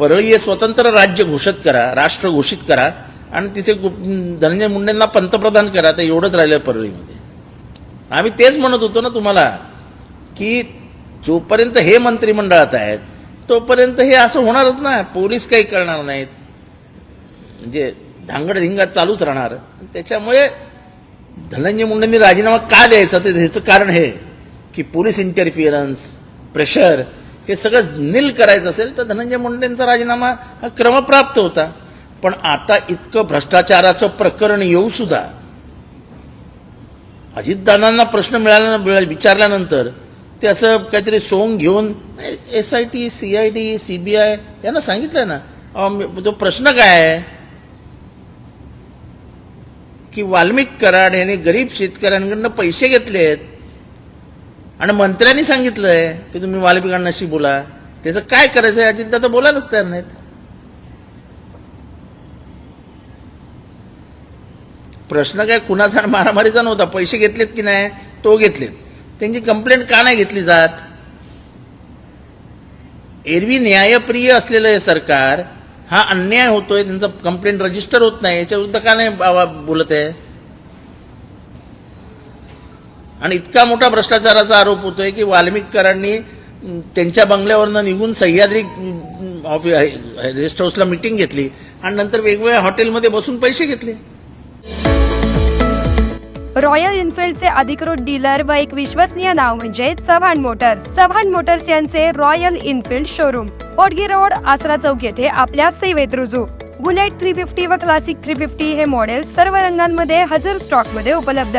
परळी हे स्वतंत्र राज्य घोषित करा राष्ट्र घोषित करा आणि तिथे गु- धनंजय मुंडेंना पंतप्रधान करा तर एवढंच राहिलं परळीमध्ये. आम्ही तेच म्हणत होतो ना तुम्हाला की जोपर्यंत हे मंत्रिमंडळात आहेत तोपर्यंत हे असं होणारच ना पोलीस काही करणार नाहीत. म्हणजे धांगडधिंगा चालूच राहणार. त्याच्यामुळे धनंजय मुंडेंनी राजीनामा का द्यायचा? ते ह्याचं कारण हे की पोलीस इंटरफिअरन्स प्रेशर हे सगळं नील करायचं असेल तर धनंजय मुंडेंचा राजीनामा हा क्रमप्राप्त होता. पण आता इतकं भ्रष्टाचाराचं प्रकरण येऊ सुद्धा अजितदादांना प्रश्न मिळाल्यानं विचारल्यानंतर ते असं काहीतरी सोंग घेऊन S I T C I D C B I यांना सांगितलंय ना तो प्रश्न काय आहे? की वाल्मिक कराड यांनी गरीब शेतकऱ्यांकडनं पैसे घेतलेत आणि मंत्र्यांनी सांगितलंय की तुम्ही वालपिकांनाशी बोला. त्याचं काय करायचं आहे अजितदादा बोलायलाच तयार नाहीत. प्रश्न काय कुणाचा मारामारीचा नव्हता. पैसे घेतलेत की नाही तो घेतलेत. त्यांची कंप्लेंट का नाही घेतली जात? एरवी न्यायप्रिय असलेलं हे सरकार हा अन्याय होतोय त्यांचा कंप्लेंट रजिस्टर होत नाही याच्याविरुद्ध का नाही बाबा बोलत आहे? आणि इतका मोठा भ्रष्टाचाराचा आरोप होतोय की वाल्मिकरांनी त्यांच्या बंगल्यावरनं निघून सह्याद्री ऑफि रेस्ट हाऊसला मिटिंग घेतली आणि नंतर वेगवेगळ्या हॉटेलमध्ये बसून पैसे घेतले. रॉयल इनफिल्डचे अधिकृत डीलर व एक विश्वसनीय नाव म्हणजे चव्हाण मोटर्स. चव्हाण मोटर्स यांचे Royal Enfield showroom Potgi road Asara चौक येथे आपल्या सेवेत रुजू. बुलेट थ्री फिफ्टी व क्लासिक थ्री फिफ्टी हे मॉडेल सर्व रंगांमध्ये हजर स्टॉकमध्ये उपलब्ध.